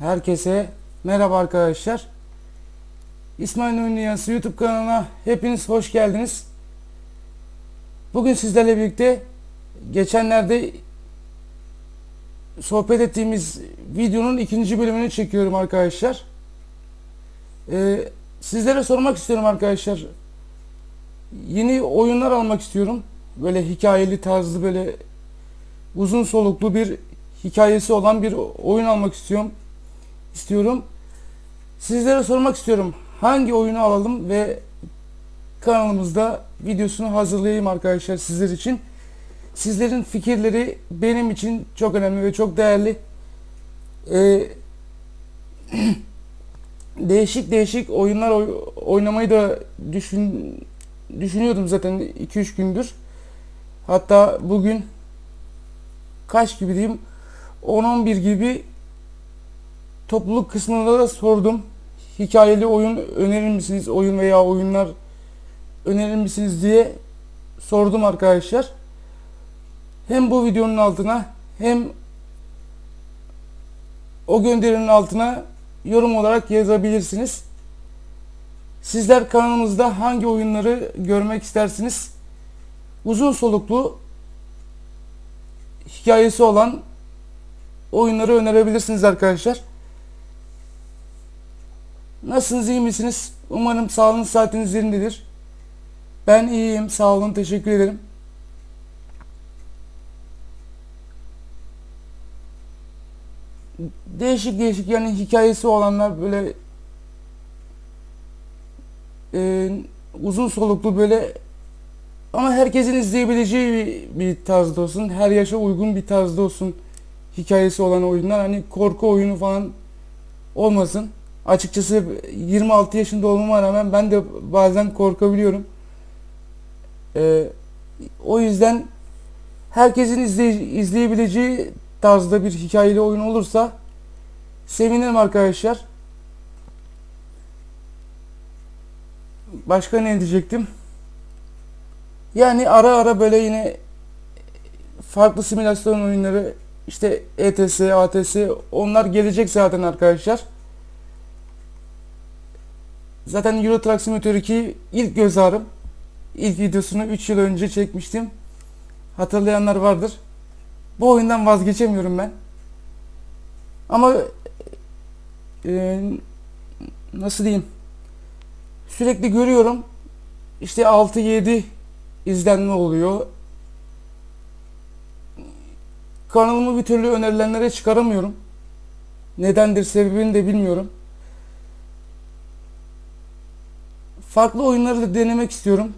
Herkese merhaba arkadaşlar. İsmail Dünyası YouTube kanalına hepiniz hoş geldiniz. Bugün sizlerle birlikte geçenlerde sohbet ettiğimiz videonun ikinci bölümünü çekiyorum arkadaşlar. Ee, sizlere sormak istiyorum arkadaşlar. Yeni oyunlar almak istiyorum. Böyle hikayeli tarzlı böyle uzun soluklu bir hikayesi olan bir oyun almak istiyorum. İstiyorum. Sizlere sormak istiyorum. Hangi oyunu alalım ve kanalımızda videosunu hazırlayayım arkadaşlar sizler için. Sizlerin fikirleri benim için çok önemli ve çok değerli. Ee, değişik değişik oyunlar oy- oynamayı da düşün düşünüyordum zaten 2-3 gündür. Hatta bugün kaç gibi diyeyim 10-11 gibi topluluk kısmında da sordum. Hikayeli oyun önerir misiniz? Oyun veya oyunlar önerir misiniz diye sordum arkadaşlar. Hem bu videonun altına hem o gönderinin altına yorum olarak yazabilirsiniz. Sizler kanalımızda hangi oyunları görmek istersiniz? Uzun soluklu hikayesi olan oyunları önerebilirsiniz arkadaşlar. Nasılsınız, iyi misiniz? Umarım sağlığınız saatiniz yerindedir. Ben iyiyim, sağ olun, teşekkür ederim. Değişik değişik yani hikayesi olanlar böyle e, uzun soluklu böyle ama herkesin izleyebileceği bir, bir tarzda olsun. Her yaşa uygun bir tarzda olsun hikayesi olan oyunlar. Hani korku oyunu falan olmasın. Açıkçası 26 yaşında olmama rağmen ben de bazen korkabiliyorum. Ee, o yüzden herkesin izley- izleyebileceği tarzda bir hikayeli oyun olursa sevinirim arkadaşlar. Başka ne diyecektim? Yani ara ara böyle yine farklı simülasyon oyunları işte ETS, ATS onlar gelecek zaten arkadaşlar. Zaten Euro Truck Simulator 2 ilk göz ağrım. İlk videosunu 3 yıl önce çekmiştim. Hatırlayanlar vardır. Bu oyundan vazgeçemiyorum ben. Ama e, nasıl diyeyim? Sürekli görüyorum. İşte 6-7 izlenme oluyor. Kanalımı bir türlü önerilenlere çıkaramıyorum. Nedendir sebebini de bilmiyorum. Farklı oyunları da denemek istiyorum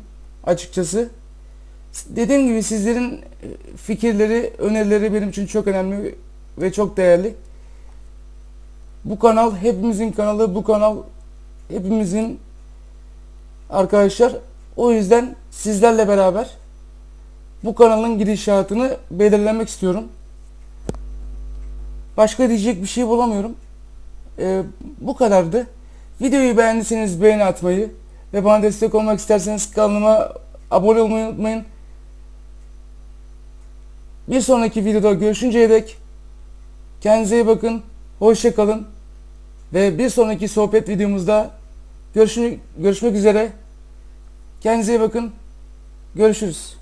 açıkçası. Dediğim gibi sizlerin e, fikirleri, önerileri benim için çok önemli ve çok değerli. Bu kanal hepimizin kanalı, bu kanal hepimizin arkadaşlar. O yüzden sizlerle beraber bu kanalın gidişatını belirlemek istiyorum. Başka diyecek bir şey bulamıyorum. Ee, bu kadardı. Videoyu beğendiyseniz beğeni atmayı ve bana destek olmak isterseniz kanalıma abone olmayı unutmayın. Bir sonraki videoda görüşünceye dek kendinize iyi bakın, hoşça kalın ve bir sonraki sohbet videomuzda görüşmek, görüşmek üzere. Kendinize iyi bakın. Görüşürüz.